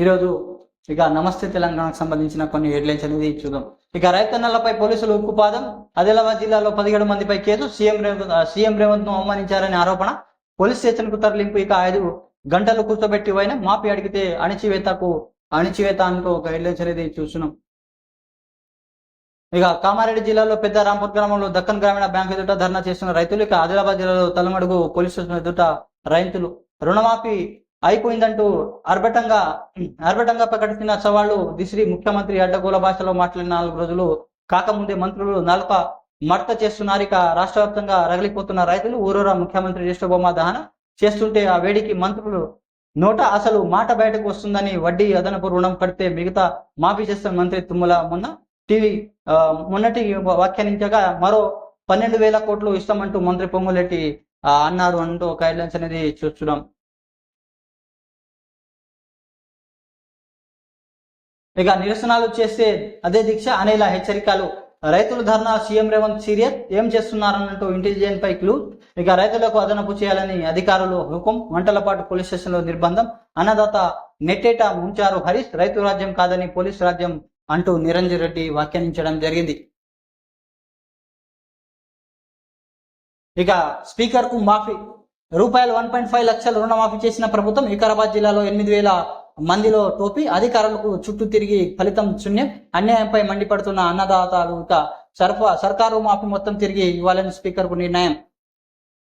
ఈరోజు ఇక నమస్తే తెలంగాణకు సంబంధించిన కొన్ని హెడ్లైన్స్ అనేది చూద్దాం. ఇక రైతన్నలపై పోలీసులు ఉక్కుపాదం. ఆదిలాబాద్ జిల్లాలో పదిహేడు మందిపై కేసు. సీఎం రేవంత్ సీఎం రేవంత్ను అవమానించారనే ఆరోపణ. పోలీస్ స్టేషన్కు తరలింపు ఇక ఐదు గంటలు కూర్చోబెట్టి పోయిన మాపి అడిగితే అణిచివేతకు అణిచివేత అంటూ ఒక హెడ్లైన్స్ అనేది చూస్తున్నాం. ఇక కామారెడ్డి జిల్లాలో పెద్ద రాంపూర్ గ్రామంలో దక్కన్ గ్రామీణ బ్యాంక్ ఎదుట ధర్నా చేస్తున్న రైతులు. ఇక ఆదిలాబాద్ జిల్లాలో తలమడుగు పోలీస్ స్టేషన్ ఎదుట రైతులు. రుణమాఫీ అయిపోయిందంటూ అర్భటంగా అర్భటంగా ప్రకటించిన సవాళ్ళు దిశ్రీ ముఖ్యమంత్రి అడ్డగోల భాషలో మాట్లాడిన నాలుగు రోజులు కాకముందే మంత్రులు నలప మడత చేస్తున్నారిక రాష్ట్ర వ్యాప్తంగా రగిలిపోతున్న రైతులు ఊరూరా ముఖ్యమంత్రి జ్యేష్ఠబొమ్మ దహన చేస్తుంటే ఆ వేడికి మంత్రులు నోట అసలు మాట బయటకు వస్తుందని వడ్డీ అదనపు రుణం కడితే మిగతా మాఫీ చేస్తున్న మంత్రి తుమ్మల మొన్న టీవీ ఆ, మొన్నటి వ్యాఖ్యానించగా మరో పన్నెండు వేల కోట్లు ఇస్తామంటూ మంత్రి పొంగులెట్టి అన్నారు అంటూ గైడ్లైన్స్ అనేది చూస్తున్నాం. ఇక నిరసనలు చేస్తే అదే దీక్ష అనేలా హెచ్చరికలు. రైతుల ధర్నా సీఎం రేవంత్ సీరియస్ ఏం చేస్తున్నారన్నట్టు ఇంటెలిజెన్స్ పై క్లూ ఇక రైతులకు అదనపు చేయాలని అధికారులు హుకుం. మంటలపాటు పోలీస్ స్టేషన్లో నిర్బంధం. అన్నదాత నెట్టేట ముంచారు హరీష్. రైతు రాజ్యం కాదని పోలీస్ రాజ్యం అంటూ నిరంజన్ రెడ్డి వ్యాఖ్యానించడం జరిగింది. ఇక స్పీకర్కు మాఫీ. రూపాయలు వన్ పాయింట్ ఫైవ్ లక్షల రుణమాఫీ చేసిన ప్రభుత్వం వికారాబాద్ జిల్లాలో ఎనిమిది వేల మందిలో టోపీ అధికారులకు చుట్టూ తిరిగి ఫలితం శూన్యం అన్యాయంపై మండిపడుతున్న అన్నదాతలు ఇక సర్ఫ సర్కారు మాఫీ మొత్తం తిరిగి ఇవ్వాలని స్పీకర్కు నిర్ణయం.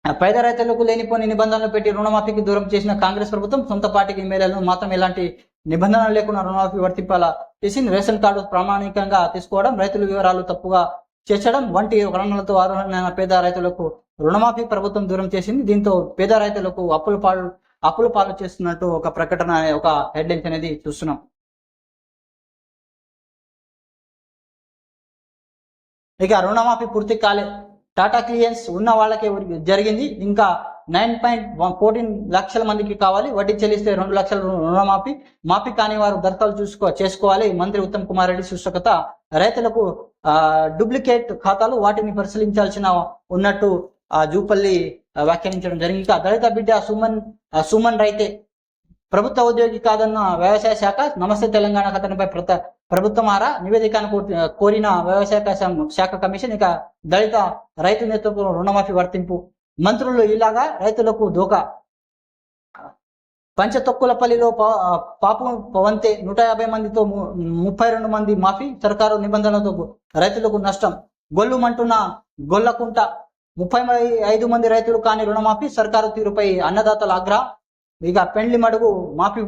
పేద రైతులకు లేనిపోని నిబంధనలు పెట్టి రుణమాఫీకి దూరం చేసిన కాంగ్రెస్ ప్రభుత్వం సొంత పార్టీకి ఎమ్మెల్యేలను మాత్రం ఎలాంటి నిబంధనలు లేకుండా రుణమాఫీ వర్తింపాలా చేసి రేషన్ కార్డు ప్రామాణికంగా తీసుకోవడం రైతుల వివరాలు తప్పుగా చేర్చడం వంటి కారణాలతో అర్హులైన పేద రైతులకు రుణమాఫీ ప్రభుత్వం దూరం చేసింది. దీంతో పేద రైతులకు అప్పుల పాలు అప్పుల పాలు చేస్తున్నట్టు ఒక ప్రకటన ఒక హెడ్లైన్స్ అనేది చూస్తున్నాం. ఇక రుణమాఫీ పూర్తి కాలే. టాటా క్లియన్స్ ఉన్న వాళ్ళకే జరిగింది? ఇంకా నైన్ పాయింట్ ఫోర్టీన్ లక్షల మందికి కావాలి. వడ్డీ చెల్లిస్తే రెండు లక్షల రుణమాఫీ. మాఫీ కాని వారు దరఖాస్తు చూసుకో చేసుకోవాలి. మంత్రి ఉత్తమ్ కుమార్ రెడ్డి సూచకత. రైతులకు డూప్లికేట్ ఖాతాలు వాటిని పరిశీలించాల్సిన ఉన్నట్టు ఆ, జూపల్లి వ్యాఖ్యానించడం జరిగింది. ఇక దళిత బిడ్డ సుమన్ సుమన్ రైతే ప్రభుత్వ ఉద్యోగి కాదన్న వ్యవసాయ శాఖ నమస్తే తెలంగాణ కథనపై ప్రత ప్రభుత్వం ఆరా నివేదికను కోరిన వ్యవసాయ శాఖ కమిషన్ ఇక దళిత రైతు నేతృత్వం రుణమాఫీ వర్తింపు. మంత్రులు ఇలాగా రైతులకు దోకా. పంచతొక్కులపల్లిలో పా- పాపం వంతే నూట యాభై మందితో ముప్పై రెండు మంది మాఫీ. సర్కారు నిబంధనలతో రైతులకు నష్టం. గొల్లుమంటున్న గొల్లకుంట ముప్పై మై- ఐదు మంది రైతులు కాని రుణమాఫీ సర్కారు తీరుపై అన్నదాతల ఆగ్రహం ఇక పెండ్లి మడుగు మాఫీ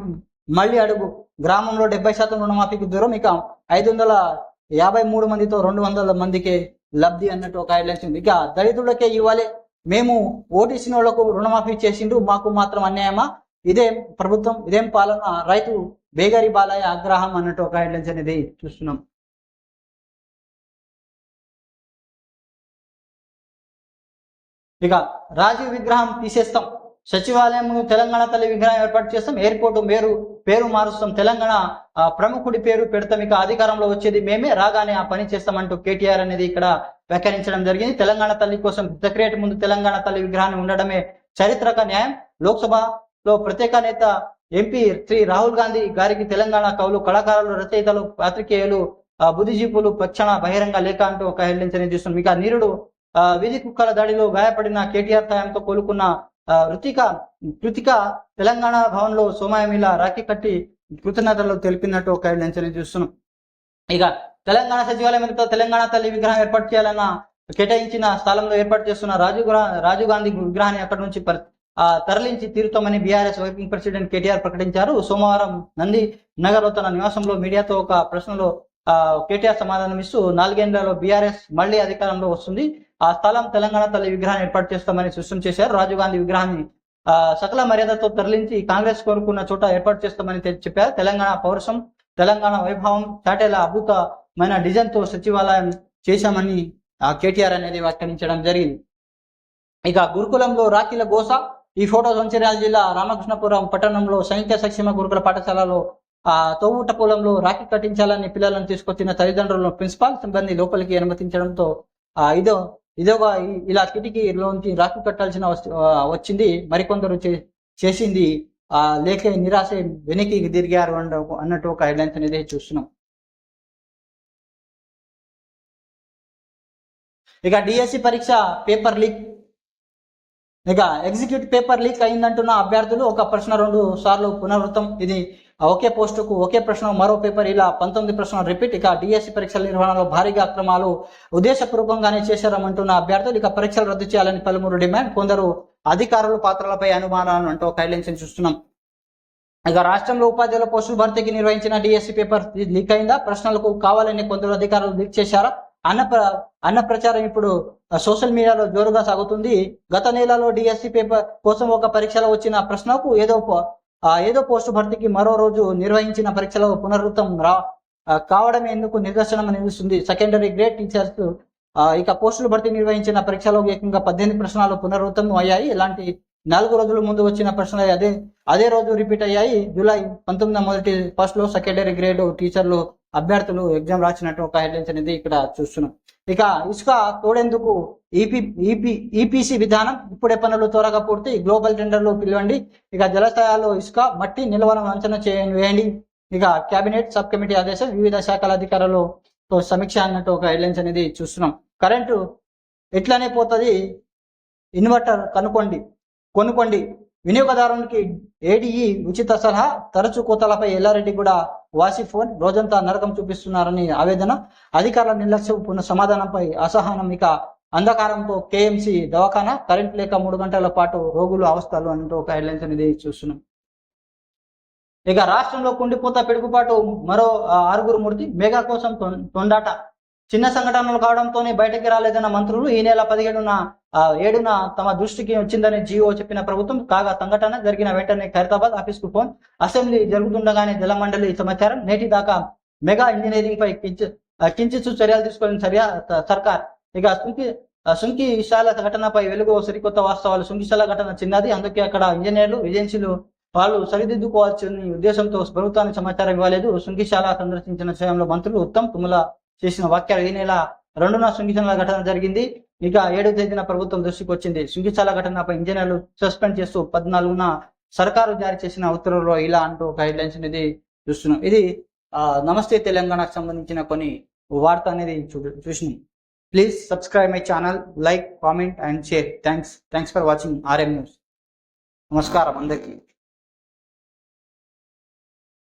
మళ్ళీ అడుగు. గ్రామంలో డెబ్బై శాతం రుణమాఫీకి దూరం ఇక ఐదు వందల యాభై మూడు మందితో రెండు వందల మందికి లబ్ధి అన్నట్టు ఒక హెడ్లైన్స్ ఉంది ఇక దళితులకే ఇవ్వాలి. మేము ఓటీసీ వాళ్ళకు రుణమాఫీ చేసిండు మాకు మాత్రం అన్యాయమా? ఇదేం ప్రభుత్వం ఇదేం పాలన? రైతు బేగరి బాలయ్య ఆగ్రహం అన్నట్టు ఒక హెడ్లైన్స్ అనేది చూస్తున్నాం. ఇక రాజీవ్ విగ్రహం తీసేస్తాం. సచివాలయం తెలంగాణ తల్లి విగ్రహం ఏర్పాటు చేస్తాం. ఎయిర్పోర్ట్ మేరు పేరు మారుస్తాం. తెలంగాణ ఆ, ప్రముఖుడి పేరు పెడతాం. ఇక అధికారంలో వచ్చేది మేమే. రాగానే ఆ పని చేస్తామంటూ కేటీఆర్ అనేది ఇక్కడ వ్యాఖ్యానించడం జరిగింది. తెలంగాణ తల్లి కోసం సెక్రటరీ ముందు తెలంగాణ తల్లి విగ్రహాన్ని ఉండడమే చారిత్రక న్యాయం. లోక్సభలో ప్రత్యేక నేత ఎంపీ శ్రీ రాహుల్ గాంధీ గారికి తెలంగాణ కవులు కళాకారులు రచయితలు పాత్రికేయులు బుద్ధిజీపులు బుద్ధిజీవులు పక్షణ బహిరంగ లేఖ అంటూ ఒక హెడ్లైన్స్ అనేది చూస్తున్నాం ఇక నీరుడు వీధి కుక్కల దాడిలో గాయపడిన కేటీఆర్ సాయంతో కోలుకున్న రుతిక కృతిక తెలంగాణ భవన్లో సోమాయమిల రాఖీ కట్టి కృతజ్ఞతలు తెలిపినట్టు ఒక హెడ్లైన్స్ చూస్తున్నాం. ఇక తెలంగాణ సచివాలయం ఎదుట తెలంగాణ తల్లి విగ్రహం ఏర్పాటు చేయాలన్న కేటాయించిన స్థలంలో ఏర్పాటు చేస్తున్న రాజీవ్ రాజీవ్ గాంధీ విగ్రహాన్ని అక్కడి నుంచి తరలించి తీరుతామని బీఆర్ఎస్ వర్కింగ్ ప్రెసిడెంట్ కేటీఆర్ ప్రకటించారు. సోమవారం నంది నగర్లో తన నివాసంలో మీడియాతో ఒక ప్రశ్నలో కేటీఆర్ సమాధానం ఇస్తూ నాలుగేళ్ళలో బీఆర్ఎస్ మళ్ళీ అధికారంలో వస్తుంది. ఆ స్థలం తెలంగాణ తల్లి విగ్రహాన్ని ఏర్పాటు చేస్తామని స్పష్టం చేశారు. రాజీవ్ గాంధీ విగ్రహాన్ని సకల మర్యాదతో తరలించి కాంగ్రెస్ కోరుకున్న చోట ఏర్పాటు చేస్తామని చెప్పారు. తెలంగాణ పౌరుషం తెలంగాణ వైభవం చాటేల అద్భుతమైన డిజైన్తో సచివాలయం చేశామని ఆ, కేటీఆర్ అనేది వ్యాఖ్యానించడం జరిగింది. ఇక గురుకులంలో రాఖీల గోస ఈ ఫోటో మంచిర్యాల జిల్లా రామకృష్ణపురం పట్టణంలో సంఖ్య సక్షేమ గురుకుల పాఠశాలలో ఆ తోవుట పొలంలో రాకెట్ కట్టించాలని పిల్లలను తీసుకొచ్చిన తల్లిదండ్రులను ప్రిన్సిపాల్ సిబ్బంది లోపలికి అనుమతించడంతో ఆ ఇదో ఇదోగా ఇలా కిటికీలోంచి రాకెట్ కట్టాల్సిన వచ్చింది. మరికొందరు చే- చేసింది. ఆ, నిరాశ వెనక్కి తిరిగారు అన్న- అన్నట్టు ఒక హెడ్లైన్స్ అనేది చూస్తున్నాం. ఇక డిఎస్సి పరీక్ష పేపర్ లీక్. ఇక ఎగ్జిక్యూటివ్ పేపర్ లీక్ అయిందంటున్న అభ్యర్థులు ఒక ప్రశ్న రెండు సార్లు పునరావృతం. ఇది ఒకే పోస్టుకు ఒకే ప్రశ్న మరో పేపర్ ఇలా పంతొమ్మిది ప్రశ్నలు రిపీట్ ఇక డిఎస్సి పరీక్షల నిర్వహణలో భారీగా అక్రమాలు ఉద్దేశపూర్వకంగానే చేశారమంటున్న అభ్యర్థులు ఇక పరీక్షలు రద్దు చేయాలని పలువురు డిమాండ్. కొందరు అధికారుల పాత్రలపై అనుమానాలు అంటూ ఒక చూస్తున్నాం. ఇక రాష్ట్రంలో ఉపాధ్యాయుల పోస్టుల భర్తీకి నిర్వహించిన డిఎస్సి పేపర్ లీక్ అయిందా ప్రశ్నలకు కావాలని కొందరు అధికారులు లీక్ చేశారా? అన్న అన్న ప్రచారం ఇప్పుడు సోషల్ మీడియాలో జోరుగా సాగుతుంది. గత నెలలో డిఎస్సి పేపర్ కోసం ఒక పరీక్షలో వచ్చిన ప్రశ్నకు ఏదో ఏదో పోస్టు భర్తీకి మరో రోజు నిర్వహించిన పరీక్షలో పునరుత్తం రా కావడమే ఎందుకు నిదర్శనం నిలుస్తుంది. సెకండరీ గ్రేడ్ టీచర్స్ ఇక పోస్టులు భర్తీ నిర్వహించిన పరీక్షలో ఏకంగా పద్దెనిమిది ప్రశ్నలు పునరుత్తం అయ్యాయి. ఇలాంటి నాలుగు రోజుల ముందు వచ్చిన ప్రశ్నలు అదే. అదే రోజు రిపీట్ అయ్యాయి. జూలై పంతొమ్మిది మొదటి ఫస్ట్లో సెకండరీ గ్రేడ్ టీచర్లు అభ్యర్థులు ఎగ్జామ్ రాసినట్టు ఒక హెడ్లైన్స్ అనేది ఇక్కడ చూస్తున్నాం. ఇక ఇసుక తోడేందుకు ఈపీ ఈపీ ఈపీసీ విధానం ఇప్పుడే పనులు త్వరగా పూర్తి. గ్లోబల్ టెండర్లు పిలవండి. ఇక జలాశయాల్లో ఇసుక మట్టి నిల్వలను అంచనా చేయండి. వేయండి ఇక కేబినెట్ సబ్ కమిటీ ఆదేశం వివిధ శాఖల అధికారులతో సమీక్ష అన్నట్టు ఒక హెడ్లైన్స్ అనేది చూస్తున్నాం. కరెంటు ఎట్లానే పోతుంది? ఇన్వర్టర్ కనుక్కోండి. కొనుక్కోండి. వినియోగదారునికి ఏడీఈ ఉచిత సలహా తరచు కోతలపై ఎల్లారెడ్డి కూడా వాసి ఫోన్ రోజంతా నరకం చూపిస్తున్నారని ఆవేదన. అధికారుల నిర్లక్ష్యం సమాధానంపై అసహనం ఇక అంధకారంతో కేఎంసి దవాఖానా. కరెంట్ లేక మూడు గంటల పాటు రోగులు అవస్థలు అంటూ ఒక హెడ్లైన్స్ అనేది చూస్తున్నాం. ఇక రాష్ట్రంలో కుండిపోత పెడుగుపాటు మరో ఆరుగురు మృతి. మేఘా కోసం తొం- తొండాట. చిన్న సంఘటనలు కావడంతోనే బయటకి రాలేదన్న మంత్రులు ఈ నెల పదిహేడున ఏడున తమ దృష్టికి వచ్చిందని జియో చెప్పిన ప్రభుత్వం కాగా సంఘటన జరిగిన వెంటనే ఖైరతాబాద్ ఆఫీస్కు ఫోన్. అసెంబ్లీ జరుగుతుండగానే జలమండలి సమాచారం నేటి దాకా మెగా ఇంజనీరింగ్ పై కించిచ్చు చర్యలు తీసుకుని చర్య సర్కార్. ఇక సుంకి సుంకి విశాల ఘటనపై వెలుగు సరికొత్త వాస్తవాలు. సుంకిశాల ఘటన చిన్నది. అందుకే అక్కడ ఇంజనీర్లు ఏజెన్సీలు వాళ్ళు సరిదిద్దుకోవాల్సిన ఉద్దేశంతో ప్రభుత్వానికి సమాచారం ఇవ్వలేదు. సుంకిశాల సందర్శించిన సమయంలో మంత్రులు ఉత్తమ్ తుమ్మల చేసిన వాక్యాలు ఈ నెల రెండున సుంకిశాల ఘటన జరిగింది. ఇక ఏడో తేదీన ప్రభుత్వం దృష్టికి వచ్చింది. సుంకిశాల ఘటనపై ఇంజనీర్లు సస్పెండ్ చేస్తూ పద్నాలుగున సర్కారు జారీ చేసిన ఉత్తర్వుల్లో ఇలా అంటూ ఒక హెడ్లైన్స్ అనేది చూస్తున్నాం. ఇది ఆ, నమస్తే తెలంగాణకు సంబంధించిన కొన్ని వార్త అనేది చూ చూసినాం. Please subscribe my channel like comment and share thanks thanks for watching RM news నమస్కారం అందరికీ.